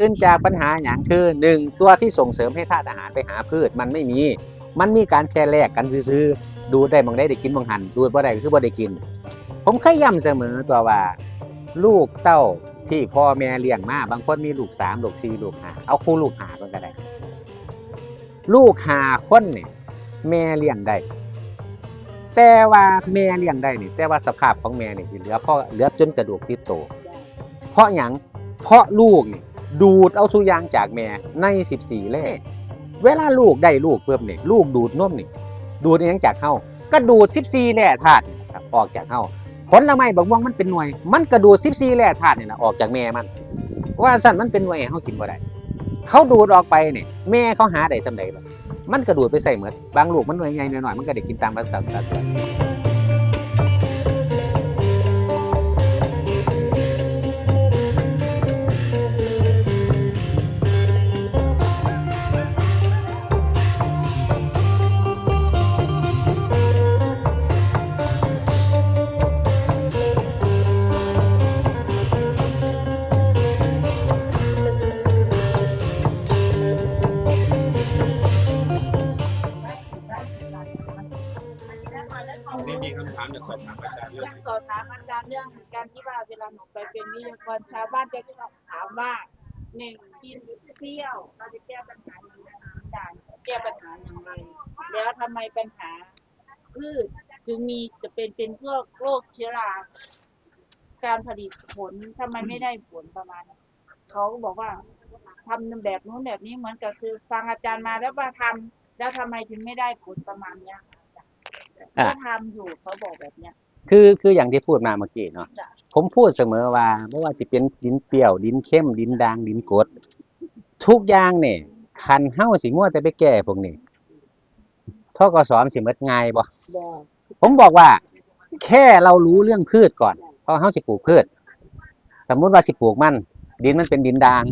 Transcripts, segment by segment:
ขึ้นจากปัญหาอย่างคือหนึ่งตัวที่ส่งเสริมให้ธาตุอาหารไปหาพืชมันไม่มี มันมีการแค่แลกกันซื้อๆดูได้บางได้ได้กินบางหันดูบ่ได้ก็คือบ่ได้กิน ผมเคยย้ำเสมอตัวว่า ลูกเต้าที่พ่อแม่เลี้ยงมาบางคนมีลูกสามลูกสี่ลูกห้าเอาคู่ลูกหาเพิ่นก็ได้ลูกหาคนเนี่ยแม่เลี้ยงได้แต่ว่าแม่เลี้ยงได้นี่ แต่ว่าสภาพของแม่นี่สิเหลือพ่อเหลือจนกระดูกติดโต เพราะหยังเพราะลูกนี่ ดูดเอาสุยางจากแม่ใน 14 แล่เวลาลูกได้ลูกเพิ่มนี่ลูกดูดนมนี่ดูดอิหยังจากเฮาก็ดูด 14 แล่ธาตุออกจากเฮาผลละไม้บางว่างมันเป็นหน่วย มันกระดูด 14 แล่ธาตุนี่นะออกจากแม่มัน ว่าสั่นมันเป็นหน่วยให้เฮากินบ่ได้เขาดูดออกไปนี่แม่เขาหาได้สำใดบ่มันกระดูดไปใส่เหมือนบางลูกมันหน่วยใหญ่หน่อยๆมันก็ได้กินตามภาษาสัดส่ว ว่าหนึ่งกินเปรี้ยวเราจะแก้ปัญหาอย่างไรด่านแก้ปัญหาอย่างไรแล้วทำไมปัญหาพืชจึงมีจะเป็นเป็นพวกโรคเชื้อราการผลิตผลทำไมไม่ได้ผลประมาณนี้เขาก็บอกว่าทำแบบนู้นแบบนี้เหมือนกับคือฟังอาจารย์มาแล้วว่าทำแล้วทำไมถึงไม่ได้ผลประมาณเนี้ยก็ทำอยู่เขาบอกแบบเนี้ย คือคืออย่างที่พูดมาเมื่อกี้เนาะจ้ะ ผมพูดเสมอว่าไม่ว่าสิเป็นดินเปรี้ยว ดินเข้มดินด่างดินกรดทุกอย่างเนี่ยคันเฮาสิมัวแต่ไปแก้พวกนี้ทกสมนสิหมดง่ายบ่บอกผมบอกว่า แค่เรารู้เรื่องพืชก่อนเพราะเฮาสิปลูกพืช สมมุติว่าสิปลูกมัน ดินมันเป็นดินด่าง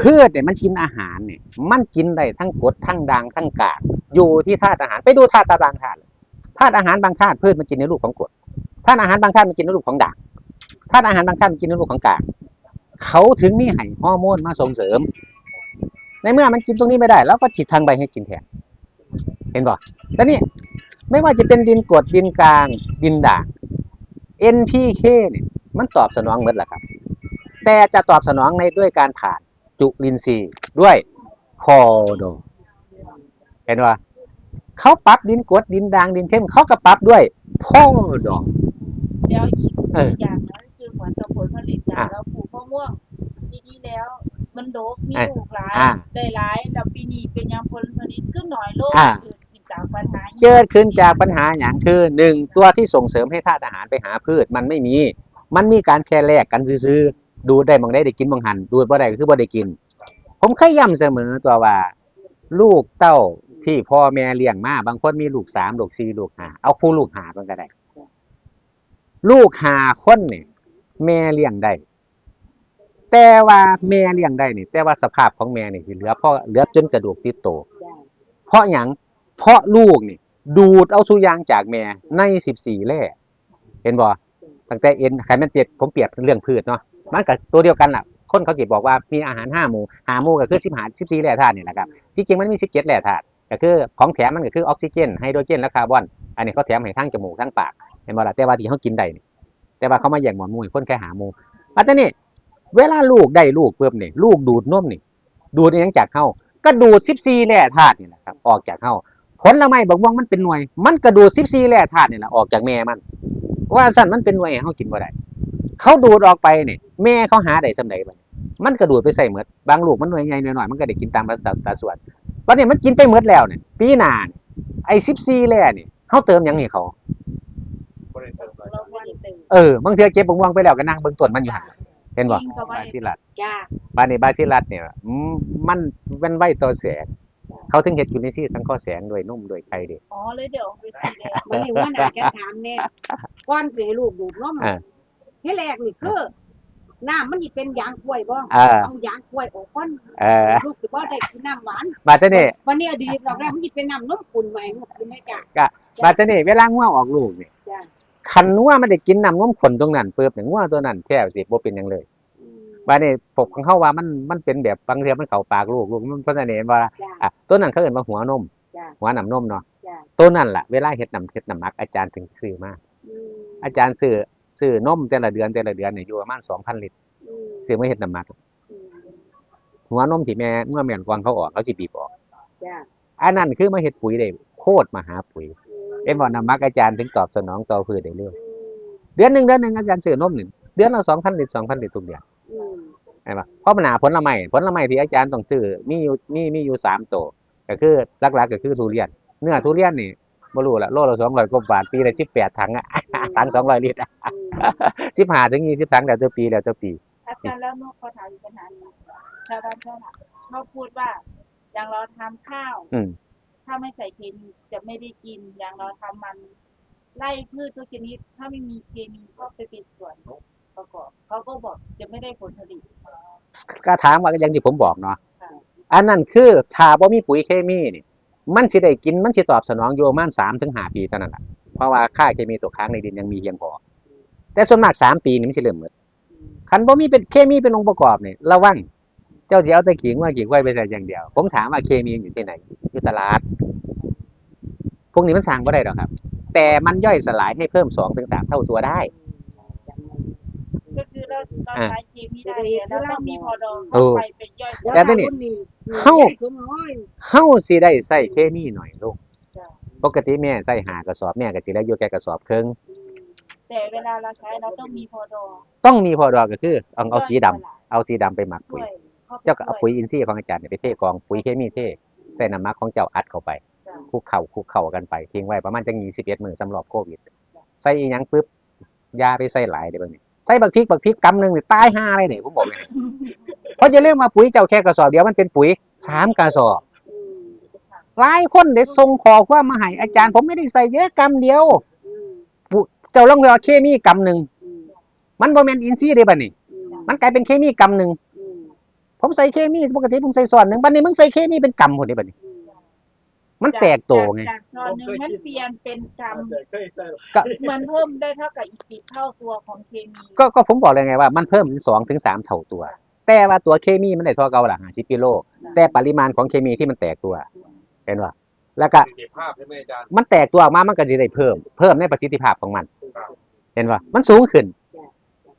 พืชเนี่ยมันกินอาหารเนี่ยมันกินได้ทั้งกรดทั้งด่างทั้งกากอยู่ที่ธาตุอาหาร ไปดูธาตุตารางธาตุ ธาตุอาหารบางธาตุพืชมันกินในรูปของกรดธาตุอาหารบางธาตุมันกินในรูปของด่างธาตุอาหารบางธาตุมันกินในรูปของกากเขาถึงมีให้ฮอร์โมนมาส่งเสริม ในเมื่อมันกินตรงนี้ไม่ได้ แล้วก็ถิดทางใบให้กินแทนเห็นบ่แล้วนี่ไม่ว่าจะเป็นดินกรดดินกลางดินด่าง NPK เนี่ยมันตอบสนองหมดแหละครับ แต่จะตอบสนองในด้วยการผ่านจุลินทรีย์ด้วยคอโด เห็นว่า เขาปรับดินกรดดินด่างดินเข้มเขาก็ปรับด้วยโพดอกแล้วอีกเอออีกอย่างหนึงก็คือเหมือนกับผลผลิตจากอะเราปลูกมะม่วงปีที่แล้ว มันโดกมีอะลูกหลายอะได้หลายแล้วปีนี้เป็นยังผลผลิตขึ้นหน่อยโลกอะเกิดขึ้นจากปัญหานี้เกิดขึ้นจากปัญหาอย่างคือหนึ่งตัวที่ส่งเสริมให้ธาตุอาหารไปหาพืชมันไม่มี มันมีการแค่แลกกันซื้อๆดูได้บางได้ได้กินบางหันดูบ่ได้ก็คือบ่ได้กิน ผมเคยย้ำเสมอตัวว่า ลูกเต้า ที่พ่อแม่เลี้ยงมาบางคนมีลูกสามลูกสี่ลูกห้าเอาคู่ลูกหาเพิ่นก็ได้ ลูกหาคนนี่แม่เลี้ยงได้แต่ว่าแม่เลี้ยงได้นี่ แต่ว่าสภาพของแม่นี่สิเหลือพ่อเหลือจนกระดูกติดโต เพราะหยังเพราะลูกนี่ดูดเอาสุยางจากแม่ใน14แล่เห็นบ่ตั้งแต่เอ็นใครมันเปรียบผมเปรียบเรื่องพืชเนาะมันก็ตัวเดียวกันล่ะคนเขาสิบอกว่ามีอาหาร5หมู่5หมูก็คือ15 14แร่ธาตุนี่แหละครับที่จริงมันมี17แร่ธาตุ ก็คือของแถมมันก็คือออกซิเจนไฮโดรเจนและคาร์บอน อันนี้เขาแถมให้ทั้งจมูกทั้งปากเห็นบ่ล่ะแต่ว่าที่เขากินได้นี่แต่ว่าเขามาแย่งหมอนหมู่ให้คนแค่หามู่มาแต่นี่เวลาลูกได้ลูกปุ๊บนี่ลูกดูดนมนี่ ดูดอิหยังจากเฮาก็ดูด14แร่ธาตุนี่แหละครับออกจากเฮาผลละไม้บางว่างมันเป็นหน่วย มันกระดูด14แร่ธาตุนี่แหละออกจากแม่มัน ว่าสั่นมันเป็นหน่วยเฮากินบ่ได้เขาดูดออกไปนี่แม่เขาหาได้สำใดบัดนี้มันกระดูดไปใส่เหมดบางลูกมันหน่วยใหญ่หน่อยมันก็ได้กินตามภาษาตาส่วน วันนี้มันกินไปหมดแล้วเนี่ยปีหน้านี่ไอ้14แร่นี่เฮาเติมหยังให้เขา บริเวณเราไม่ได้ตื่นเออบางเทื่อเก็บบางว่างไปแล้วก็นั่งเบิ่งต้นมันอยู่หั่นเห็นบ่จริงก็ไม่บาได้ซิลัสจ้าบานี้บาซิลัสเนี่ยอืมมันมันไวต่อแสง เขาถึงเฮ็ดจุลินทรีย์สังเคราะห์แสงด้วยนมด้วยไข่เด็อ๋อเลยเดี๋ยวเอาไปสีแดงมันนี่ว่าน่าจะถามแน่ก้อนสิให้ลูกดูดนมอ่า ที่แรกนี่คือ น้ำมันนี่เป็นยางกล้วยบ่อ่าเอายางกล้วยออกก่อนเออลูกสิบ่ได้กินน้ำหวานบาดเจ้านี่วันนี้อดีตดอกแรกมันสิเป็นน้ำนมขุ่นใหม่มันกินได้จ้ะบาดเจ้านี่เวลาง่วงออกลูกนี่จ้ะคันงัวมันได้กินน้ำนมข้นตรงนั้นเปิบเนี่ยงัวตัวนั้นแท้สิบ่เป็นหยังเลยอืมบาดนี้ปกของเขาว่ามันมันเป็นแบบบางเทีมันเข้าปากลูกลูกมันเพิ่นนะเห็นว่าจ้าอะตัวนั้นเขาเอิ้นว่าหัวนม จ้าหัวน้ำนมเนาะจ้าตัวนั้นล่ะเวลาเฮ็ดน้ำเฮ็ดน้ำหมักอาจารย์ถึงซื้อมา อืมอาจารย์ซื้อ ซื้อนมแต่ละเดือนแต่ละเดือนเนี่ยอยู่ประมาณ2,000ลิตรอืมซื้อมาเฮ็ดน้ำหมักอืมหัวนมที่แม่เมื่อแม่นก่อนเขาออกเขาสิบีบออกจ้าอันนั้นคือมาเฮ็ดปุ๋ยได้โคตรมหาปุ๋ยอืมเอ็นบ่น้ำหมักอาจารย์ถึงตอบสนองต่อพืชได้เร็วอืมเดือนหนึงเดือนหนึงอาจารย์ซื้อนมหนึ่งเดือนละ2,000ลิตร2,000ลิตรทุกเดือนอืมใช่ปะเพราะมันหาผลไม้ผลไม้ที่อาจารย์ต้องซื้อมีอยู่มีมีอยู่สามตัวก็คือหลักๆก็คือทุเรียน เนื้อทุเรียนนี่บ่รู้ละโลละ200กว่าบาทปีละ18ถังอะถัง200ลิตร อะอืม15ถึง20ถังแล้วแต่ปีแล้วแต่ปี อาจารย์แล้วนกเขาถามอีกปัญหาหนึงชาวบ้านเขาน่ะเขาพูดว่า อย่างเราทำข้าว อืม ถ้าไม่ใส่เคมีจะไม่ได้กิน อย่างเราทำมันไล่พืชทุกชนิด ถ้าไม่มีเคมีก็ไปเป็นส่วนประกอบเขาก็บอกจะไม่ได้ผลผลิต ก็ถามว่าอย่างที่ผมบอกเนาะ ค่ะ อันนั้นคือถ้าบ่มีปุ๋ยเคมีนี่ มันสิได้กิน มันสิตอบสนองอยู่ประมาณ3ถึง5ปีเท่านั้นล่ะเพราะว่าค่าเคมีตกค้างในดินยังมีเพียงพอ แต่ส่วนมาก3ปีนี่มันสิเริ่มหมดคันบ่มีเป็นเคมีเป็นองค์ประกอบนี่ระวังเจ้าสิเอาแต่ขิงว่าขิงไว้ไปใส่อย่างเดียว ผมถามว่าเคมีอยู่ที่ไหนอยู่ตลาด พวกนี้มันสร้างบ่ได้ดอกครับ แต่มันย่อยสลายให้เพิ่ม2ถึง3เท่าตัวได้ก็คือเราเราอ่าใช้เคมีได้แต่เราต้องมีพอดอเอเข้าอไปเป็นย่อยสแต่ลายทีนี้รุ่นนี้เฮ้าผมน้อยเฮาสิได้ใส่เคมีหน่อยลูกจ้ะปกติแม่ใส่หากระสอบแม่ก็สิได้อยู่แค่กระสอบครึ่ง แต่เวลาเราใช้เราต้องมีพอดอต้องมีพอดอก็คือเอาเอาสีดำเอาสีดำไปหมักด้ปุ๋วย ยข้ไปเจ้าก็เอาด้วยปุ๋ยอินทรีย์ของอาจารย์เนี่ยไปเทกองปุ๋ยเคมีเทใส่น้ำหมักของเจ้าอัดเข้าไป จ้ะคลุกเข่าคลุกเข่ากันไปทิ้งไว้ประมาณจัง21มื้อสำหรับโควิด ใส่อีหยังปึ๊บยาไปใส่หลายเด้อเบิ่งนี่ใส่บักพริกบักพริกกำหนึงนี่ตายห่าเลยนี่ผมบอกเลยนี่ เพราะจะเรื่องมาปุ๋ยเจ้าแค่กระสอบเดียวมันเป็นปุ๋ยสามกระสอบอืมหลายคนได้ส่งขอความมาให้อาจารย์ ผมไม่ได้ใส่เยอะกำเดียวอืมเจ้าลองไปเอาเคมีกำหนึงอืมมันบ่แม่นอินทรีย์เด้บัดนี้อืมมันกลายเป็นเคมีกำหนึงอืมผมใส่เคมีปกติผมใส่ส่วนหนึ่งบัดนี้มึงใส่เคมีเป็นกำหมดเลยบัดนี้อืมมันแตกโตไงจากซอนหนึ่งมันเปลี่ยนเป็นกรรมแต่เคยใส่ก็เหมือนเพิ่มได้เท่ากับอีกสิบเท่าตัวของเคมีก็ก็ผมบอกเลยไงว่ามันเพิ่มถึงสองถึงสามเท่าตัว แต่ว่าตัวเคมีมันได้เท่าเก่าละห้าสิบกิโลแต่ปริมาณของเคมีที่มันแตกตัว เห็นป่ะ แล้วก็ประสิทธิภาพใช่ไหมอาจารย์มันแตกตัวออกมามันก็จะได้เพิ่ม เพิ่มในประสิทธิภาพของมัน ครับเห็นป่ะมันสูงขึ้น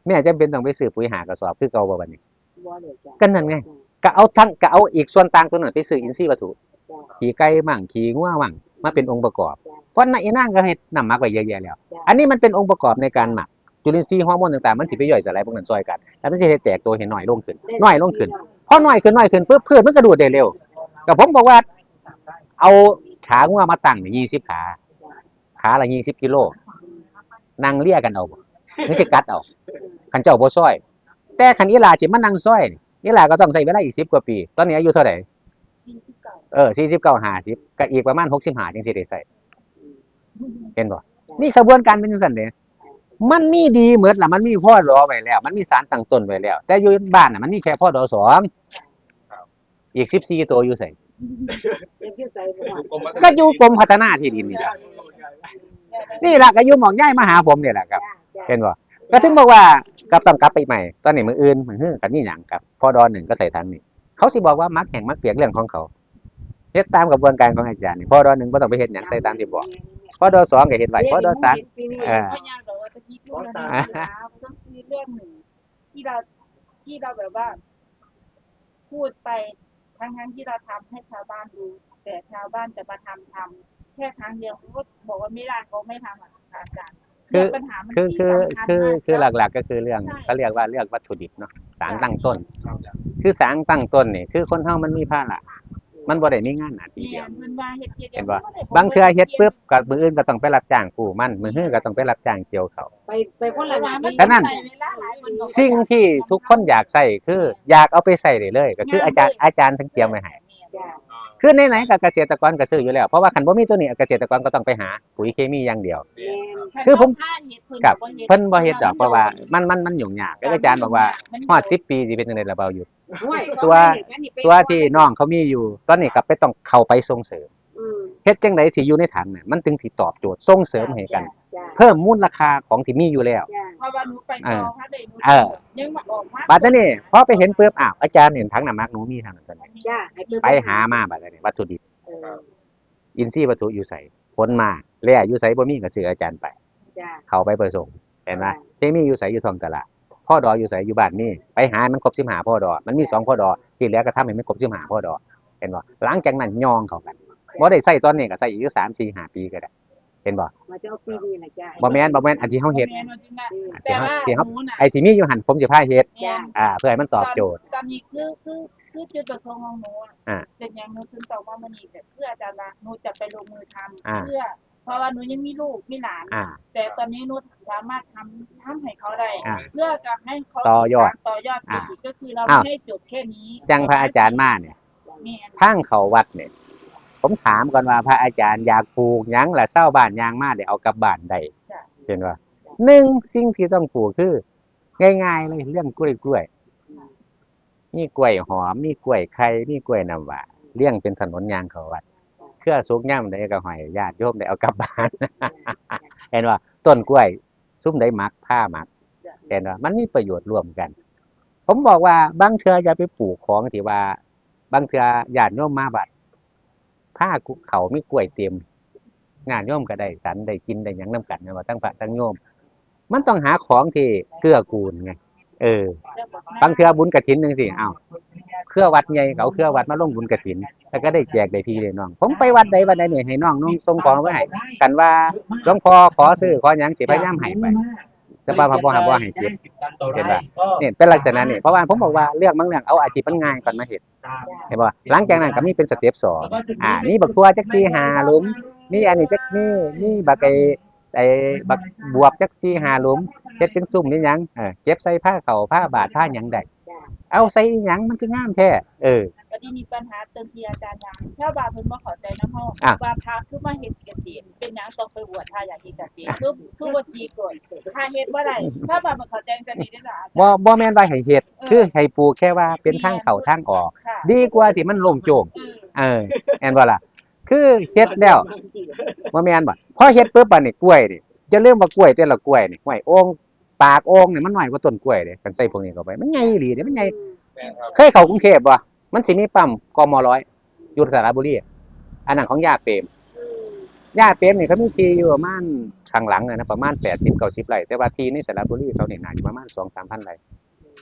แม่จำเป็นต้องไปซื้อปุ๋ยหากระสอบคือเก่าบ่บัดนี้ บ่เลยจ้ะก็นั่นไง ก็เอาทั้งก็เอาอีกส่วนต่างตัวนั้นไปซื้ออินทรีย์วัตถุ จ้ะขี่ไก่มั่งขี่งัวมั่งมาเป็นองค์ประกอบจ้ะเพราะในอีนั่งก็เฮ็ดนำหมักไว้เยอะแยะแล้ว จ้ะอันนี้มันเป็นองค์ประกอบในการหมักจุลินทรีย์ฮอร์โมนต่างๆมันสิไปย่อยสลายพวกนั้นซอยกันแล้วมันจะให้แตกตัวเห็นหน่อยลงขึ้นน้อยลงขึ้นพอน้อยขึ้นน้อยขึ้นปุ๊บพืชมันก็ดูดได้เร็วก็ผมบอกว่า เอา ขางัวมาตั้งนี่20ขา ขาละ20กิโลนั่งเลี่ยกันเอาบ่ไม่ใช่กัดเอาคันเจ้าบ่ซอย แต่คันอีหลาสิมานั่งซอยนี่อีหลาก็ต้องใช้เวลาอีก10กว่าปี ตอนนี้อายุเท่าไหร่ปีสิบเก้าเออ49 50ก็อีกประมาณ65จังสิได้ใช้เห็นบ่นี่ขบวนการเป็นจังซั่นเด้มันมีดีเหมือนล่ะมันมีพ่อรอไว้แล้ว มันมีสารตั้งต้นไว้แล้ว แต่อยู่บ้านน่ะมันมีแค่พ่อดอสองอีก14ตัวอยู่ไสเดี๋ยวพี่ใส่ ก็อยู่กรมพัฒนาที่ดินนี่แหละนี่แหละก็อยู่หม่องย้ายมาหาผมเนี่ยแหละครับเห็นบ่ก็ถึงบอกว่ากับต้องกลับไปใหม่ ตอนนี้มืออื่นมือฮื้อกันนี่หยังกับพอดอหนึ่งก็ใส่ทางนี้เขาสิบอกว่ามักแห่งมักเปียกเรื่องของเขาเฮ็ดตามกระบวนการของอาจารย์นี่พอดอหนึ่งบ่ต้องไปเฮ็ดหยังใส่ตามที่บอกพอดอสองก็เฮ็ดไหวพอดอสามเออกหรอกว่าตะกี้พูดแล้วนะมันต้องคือเรื่องหนึ่งที่เราที่เราแบบว่า พูดไป ทั้งทั้งๆที่เราทำให้ชาวบ้านดู แต่ชาวบ้านจะมาทำทำแค่ครั้งเดียวเขาก็บอกว่าไม่ได้เขาไม่ทำอะอาจารย์คือเนี่ยปัญหามันคือที่คือสำคัญคือมากคือแล้วหลักๆก็คือเรื่องใช่เขาเรียกว่าเรื่องวัตถุดิบเนาะสารตั้งต้นครับอาจารย์คือสารตั้งต้นนี่คือคนเฮามันมีภาระ มันบ่ได้มีงานหน้าที่เนี่เดียยวมันว่าเฮ็ดเฮ็ดเห็นบ่ดี๋ยวบางเทื่อเฮ็ดปุ๊บกับมืออื่นก็ต้องไปรับจ้างปลูกมันมือฮื้อก็ต้องไปรับจ้างเกี่ยวเขาไปไปคนละหน้าที่ฉะนั้นใส่เวลาหลายคนก็สิ่งที่ทุกคนอยากใส่คืออยากเอาไปใส่ได้เลย ก็คืออาจารย์อาจารย์ทั้งเตรียมไว้ให้จ้ะอ่าคือไหนๆกับเกษตรกรก็ซื้ออยู่แล้วเพราะว่าคันบ่มีตัวนี้เกษตรกรก็ต้องไปหาปุ๋ยเคมีอย่างเดียวเรียนแม่นคือผมถ้าเฮ็ดเพิ่นกับก็ฮ็ดเพิ่นบ่เฮ็ดดอกเพราะว่ามันมันมันยุ่งยากแล้วอาจารย์บอกว่าฮอด10ปีสิเป็นจังได๋ล่ะเบาอยู่ ห้วยตัว ตัวที่น้องเขามีอยู่ ตอนนี้ก็ไปต้องเข้าไปส่งเสริมอืมเฮ็ดจังไดสิอยู่ในถังน่ะมันถึงสิตอบโจทย์ส่งเสริมให้กัน จ้ะเพิ่มมูลราคาของที่มีอยู่แล้ว จ้ะเพราะว่าหนูไปต่อพระเดชหนูเออ ยังมาออกมาบัดนี้พอไปเห็นปุ๊บอ้าวอาจารย์เห็นถังน้ำมักหนูมีทางนั้นตัวนี้จ้าให้เพิ่นไปหามาบัดนี้วัตถุดิบเอออินทรีย์วัตถุอยู่ใส่ผลมาแล่อยู่ใส่บ่มีก็ซื้ออาจารย์ไป จ้าเข้าไปเปิดส่งเห็นไหมอ่าเคมีอยู่ใส่อยู่ท้องตลาด พ่อดออยู่ใส่อยู่บ้านนี่ไปหามันครบ15พ่อดอมันมีสองพ่อดอที่เหลือก็ทำให้มันครบ15พ่อดอเห็นบ่หลังจากนั้นย่องเข้ากันบ่ได้ใส่ตอนนี้ก็ใส่อีก3 4 5ปีก็ได้เห็นบ่มาจะเอาปีนี้นะจ้าบ่แม่นบ่แม่นอันที่เฮาเฮ็ดแม่นว่าจริงนะอืมแต่ว่าที่เฮาหนูน่ะไอ้ที่มีอยู่หั่นผมสิพาเฮ็ดจ้าอ่า เพื่อให้มันตอบโจทย์ตอนนี้คือคือคือจุดประสงค์ของหนูอะอ่าเป็นอย่างหนูถึงต้องว่ามันนี่แต่เพื่ออาจารย์ละหนูจะไปลงมือทำอ่าเพื่อ เพราะว่าหนูยังมีลูกมีหลาน อ่า แต่ตอนนี้หนูสามารถทำทำให้เขาได้อ่าเพื่อจะให้เขาต่อยอดต่อยอดไปอ่าอีกก็คือเราอ้าวไม่ได้จบแค่นี้จังพระอาจารย์มาเนี่ยแม่นทางเขาวัดเนี่ย ผมถามก่อนว่าพระอาจารย์อยากปลูกหยังและเศร้าบ้านยางมาได้เอากลับบ้านได้จ้ะเห็นว่าหนึ่งสิ่งที่ต้องปลูกคือ ง่ายๆเลยเรื่องกล้วยกล้วยมีกล้วยหอมมีกล้วยไข่มีกล้วยน้ำว้าเลี้ยงเป็นถนนยางเขาวัดเค รือสุกย่ำได้ก็หอยญาติโยมได้เอากลับบ้านเห็นว่าต้นกล้วย ซุ้มได้มักผ้ามักเห็นว่ามันมีประโยชน์ร่วมกัน ผมบอกว่าบางเทื่ออย่าไปปลูกของที่ว่า บางเทื่อญาติโยมมาบัดผ้ากุเขามีกล้วยเต็มงานโยมก็ได้สันได้กินได้หยังน้ำกันนะว่าทั้งพระทั้งโยม มันต้องหาของที่เกื้อกูลไงเออบางเทื่อบุญกระถินจังซี่อ้าวเค รือวัดใหญ่เขาเครือวัดมาลงบุญกระถิน แล้วก็ได้แจกได้พี่ได้น้อง ผมไปวัดใดวัดใดเนี่ยให้น้องนุ่งส่งของไว้ให้กันว่าหลวงพ่อขอซื้อขอหยังสิพยายามให้ไปแต่ว่าพระบ่ให้บ่ให้เก็บเห็นป่ะเนี่ยเป็นลักษณะนี่เพราะว่าผมบอกว่าเลือกบางเรื่องเอาอาชีพมันง่ายก่อนมาเฮ็ดเห็นบ่หลังจากนั้นก็มีเป็นสเต็ปสองอ่านี่บักทั่วจักซี่หาลุมนี่อันนี้จักนี่นี่บักไอไอ้บักบวบจักซี่หาลุมเฮ็ดเป็นซุ่มนี่ยังเออเก็บใส่ผ้าเข่าผ้าบาทผ้าหยังได้ เอาใส่อีหยังมันคืองามแท้เออก็ที่มีปัญหาเติมที่อาจารย์ยังชาวบ้านเพิ่นบ่เข้าใจนำเฮาอะ ว่าพระคือมาเฮ็ดเกษตรเป็นหยังต้องไปบวชถ้าอยากเฮ็ดเกษตรคือคือบ่ชีกฎถ้าเฮ็ดบ่ได้ถ้าบ้านบ่เข้าใจจังนี้ได้อจ้ะอาจารย์บ่บ่แม่นว่าให้เฮ็ดเออ คือให้ปลูกแค่ว่าเป็นทางเข้าทางออก ค่ะดีกว่าที่มันโล่งโจ่งเออเออแม่นบ่ล่ะ คือเฮ็ดแล้วว่าแม่นบ่พอเฮ็ดปุ๊บบัดนี้กล้วยนี่จะเรื่องว่ากล้วยแต่ละกล้วยนี่ห้วยโอ่ง ปากโอ่งนี่มันน้อยกว่าต้นกล้วยเด้คันใส่พวกนี้เข้าไป มันใหญ่อีหลีเด้มันใหญ่เคยเข้ากรุงเทพบ่มันสิมีปั๊มกม100อยู่สระบุรีอันนั้นของญาติเปรมญาติเปรมนี่เขามีที่อยู่ประมาณข้างหลังน่ะนะประมาณ80 90ไร่แต่ว่าที่ในสระบุรีเขานี่น่าจะประมาณ2-3,000ไร่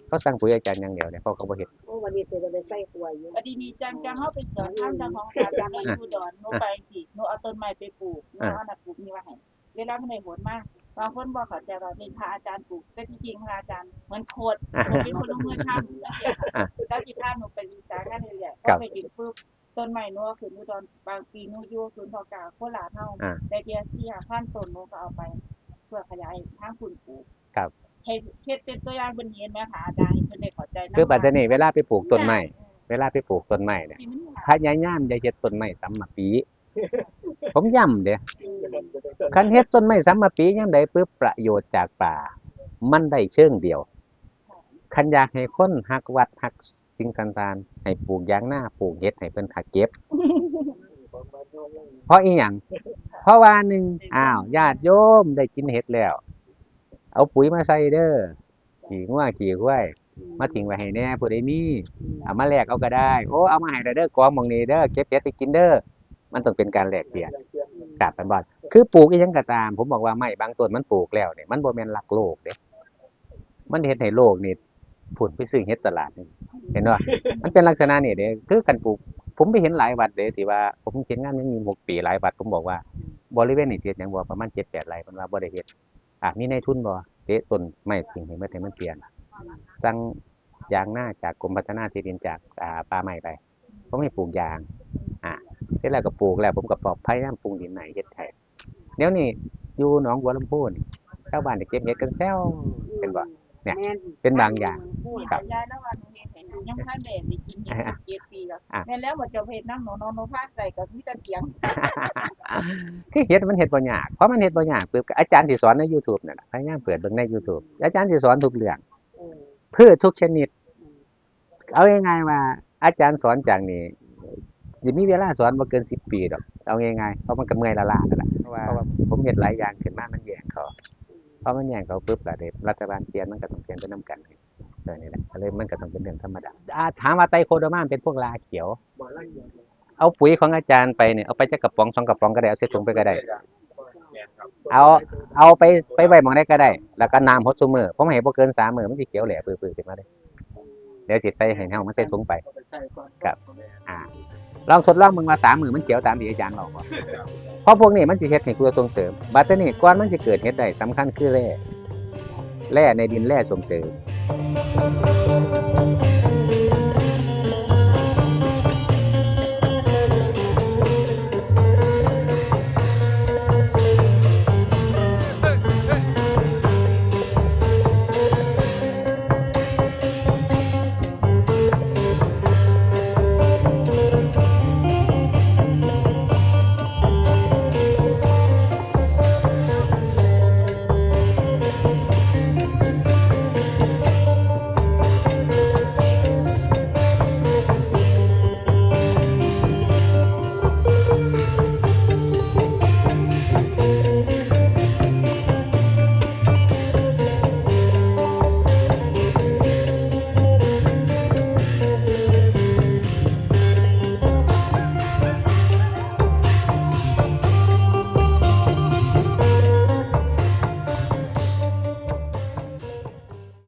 เขาสั่งปุ๋ยอาจารย์อย่างเดียวเนี่ยเพราะเขาบ่เฮ็ด โอ้วันนี้เธอจะไปใส่หัวอยู่ พอดีมีจังจังเฮาไปสอนทำจังของอาจารย์มาอยู่ดอนหนูไปสิหนูเอาต้นไม้ไปปลูกหนูเอาน่ะปลูกนี่ว่าให้เวลามันได้ผลมาก บางคนบ่เข้าใจว่านี่พระอาจารย์ปลูกแต่ที่จริงพระอาจารย์เหมือนโคดผมเป็นคนลงมือทำแล้วเนี่ยค่ะแล้วสิพาหนูไปศึกษางานเรื่อยๆก็ไปถึงปุ๊บต้นไม้หนูก็ขึ้นอยู่ดอนบางปีหนูอยู่ศูนย์พอกาโคราชเฮาอ่าแต่เดียวที่หาพันต้นหนูก็เอาไป เพื่อขยายทางคุณปลูกครับเฮ็ดเฮ็ดเป็นตัวอย่างบนเห็นไหมคะอาจารย์ให้เพิ่นได้เข้าใจคือบัดนี้เวลาไปปลูกต้นไม้เวลาไปปลูกต้นไม้เนี่ยที่มันหาพยายามอย่าเฮ็ดต้นไม้ซ้ำมาปี ผมย้ำเด้ คันเฮ็ดต้นไม้ซ้ำมาปียามใดปึ๊บประโยชน์จากป่า มันได้เชิงเดียว คันอยากให้คนฮักวัดฮักสิ่งสันตานให้ปลูกยางหน้าปลูกเฮ็ดให้เพิ่นหักเก็บ เพราะอีหยังเพราะว่าหนึ่งอ้าวญาติโยมได้กินเฮ็ดแล้ว เอาปุ๋ยมาใส่เด้อขี้งัวขี้ควายมาทิ้งไว้ให้แน่ผู้ใดมีเอามาแลกเอาก็ได้ โอ้เอามาให้เด้อกองหมองนี้เด้อเก็บเฮ็ดไปกินเด้อ มันต้องเป็นการแลกเปลี่ยนกลับกันบ่คือปลูกอีหยังก็ตาม ผมบอกว่าไม่บางต้นมันปลูกแล้วเนี่ยมันบ่แม่นรักโลกเด้มันเฮ็ดให้โลกนี่ผุดไปซื้อเฮ็ดตลาดนี่เห็นบ่มันเป็นลักษณะนี่เด้คือกันปลูก ผมไปเห็นหลายวัดเด้ที่ว่าผมเห็นงานยังมี6ปีหลายวัดผมบอกว่าบริเวณนี้สิเฮ็ดหยังบ่ประมาณ7-8ไร่เพิ่นว่าบ่ได้เฮ็ดอะมีในทุนบ่เตะต้นไม้ทิ้งให้มันให้มันเปลี่ยนสั่งยางหน้าจากกรมพัฒนาที่ดินจากอ่าป่าไม้ไปผมให้ปลูกยาง อ่า เสร็จแล้วก็ปลูกแล้ว ผมก็ปลอบพยายามปรุงดินใหม่เฮ็ดให้เดี๋ยวนี้อยู่หนองบัวลำพูนี่ชาวบ้านได้เก็บเห็ดกันแซวเป็นบ่เนี่ยแม่เป็นบางอย่างมีครับยายแล้วว่าหนูเฮ็ดให้หนูยังพันแม่ได้กินเฮ็ดอะเจ็ดปีแล้วอะแม่นแล้วหมดเจ้าเพชรน้ำหนูน้องหนูพาใส่กับมีแต่เสียงคือเฮ็ดมันเฮ็ดบ่ยากเพราะมันเฮ็ดบ่ยากปึ๊บก็อาจารย์ที่สอนใน YouTube นั่นน่ะพยายามเปิดเบิ่งใน YouTube อาจารย์สิสอนทุกเรื่องเออพืชทุกชนิด เอาง่ายๆว่า อาจารย์สอนจากนี้ สิมีเวลาสอนบ่เกิน10ปีดอกเอาง่ายๆเพราะมันก็เมื่อยละล่านั่นแหละเพราะว่าเพราะว่าผมเฮ็ดหลายอย่างขึ้นมามันแยกเขาพอมันแย่งเขาปุ๊บล่ะเด็รัฐบาลเปลี่ยนมันก็ต้องเปลี่ยนไปนํกันเออนี่แหละก็เลยมันก็ต้องเป็นเรื่องธรรมดาอ่าถามว่าไตรโคโดอมามันเป็นพวกลาเขียวเอาปุ๋ยของอาจารย์ไปเนี่ยเอาไปจักกระป๋องสองกระป๋องก็ได้เอาเสถุงไปก็ได้เอาเอาไปไปไว้หมองได้ก็ได้ แล้วก็น้ำฮดซุมือผมให้บ่เกินสามมื้อมันสิเขียวแหล่ปื้อๆขึ้นมาเลยเดี๋ยวสิใส่ให้เฮามันใส่ถุงไปครับอ่า ลองทดลองมึงมาสามมื้อมันเขียวตามที่อาจารย์บอกบ่เพราะพวกนี้มันสิเฮ็ดให้เกลือส่งเสริมบัดเตอร์นี้ก่อนมันสิเกิดเฮ็ดได้สำคัญคือแร่แร่ในดินแร่ส่งเสริม